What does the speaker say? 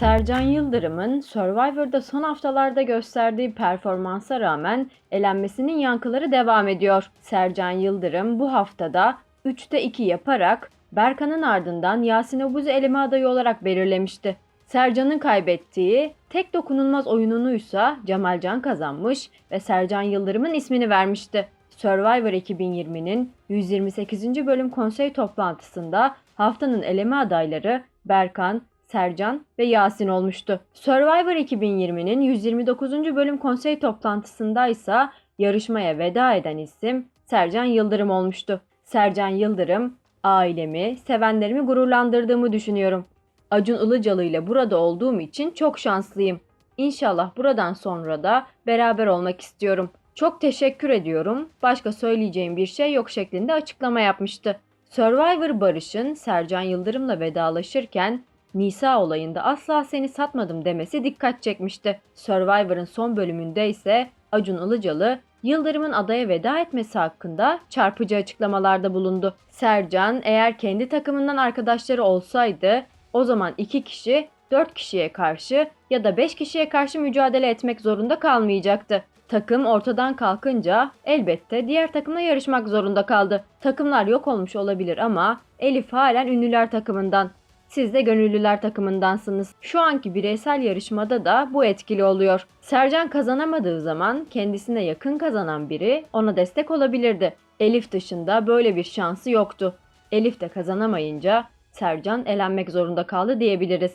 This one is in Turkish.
Sercan Yıldırım'ın Survivor'da son haftalarda gösterdiği performansa rağmen elenmesinin yankıları devam ediyor. Sercan Yıldırım bu haftada 3'te 2 yaparak Berkan'ın ardından Yasin Obuz'u eleme adayı olarak belirlemişti. Sercan'ın kaybettiği tek dokunulmaz oyununuysa Cemalcan kazanmış ve Sercan Yıldırım'ın ismini vermişti. Survivor 2020'nin 128. bölüm konsey toplantısında haftanın eleme adayları Berkan, Sercan ve Yasin olmuştu. Survivor 2020'nin 129. bölüm konsey toplantısında ise yarışmaya veda eden isim Sercan Yıldırım olmuştu. Sercan Yıldırım, ailemi, sevenlerimi gururlandırdığımı düşünüyorum. Acun Ilıcalı ile burada olduğum için çok şanslıyım. İnşallah buradan sonra da beraber olmak istiyorum. Çok teşekkür ediyorum. Başka söyleyeceğim bir şey yok şeklinde açıklama yapmıştı. Survivor Barış'ın Sercan Yıldırım'la vedalaşırken Nisa olayında asla seni satmadım demesi dikkat çekmişti. Survivor'ın son bölümünde ise Acun Ilıcalı Yıldırım'ın adaya veda etmesi hakkında çarpıcı açıklamalarda bulundu. Sercan eğer kendi takımından arkadaşları olsaydı o zaman iki kişi 4 kişiye karşı ya da 5 kişiye karşı mücadele etmek zorunda kalmayacaktı. Takım ortadan kalkınca elbette diğer takımla yarışmak zorunda kaldı. Takımlar yok olmuş olabilir ama Elif halen ünlüler takımından. Siz de gönüllüler takımındansınız. Şu anki bireysel yarışmada da bu etkili oluyor. Sercan kazanamadığı zaman kendisine yakın kazanan biri ona destek olabilirdi. Elif dışında böyle bir şansı yoktu. Elif de kazanamayınca Sercan elenmek zorunda kaldı diyebiliriz.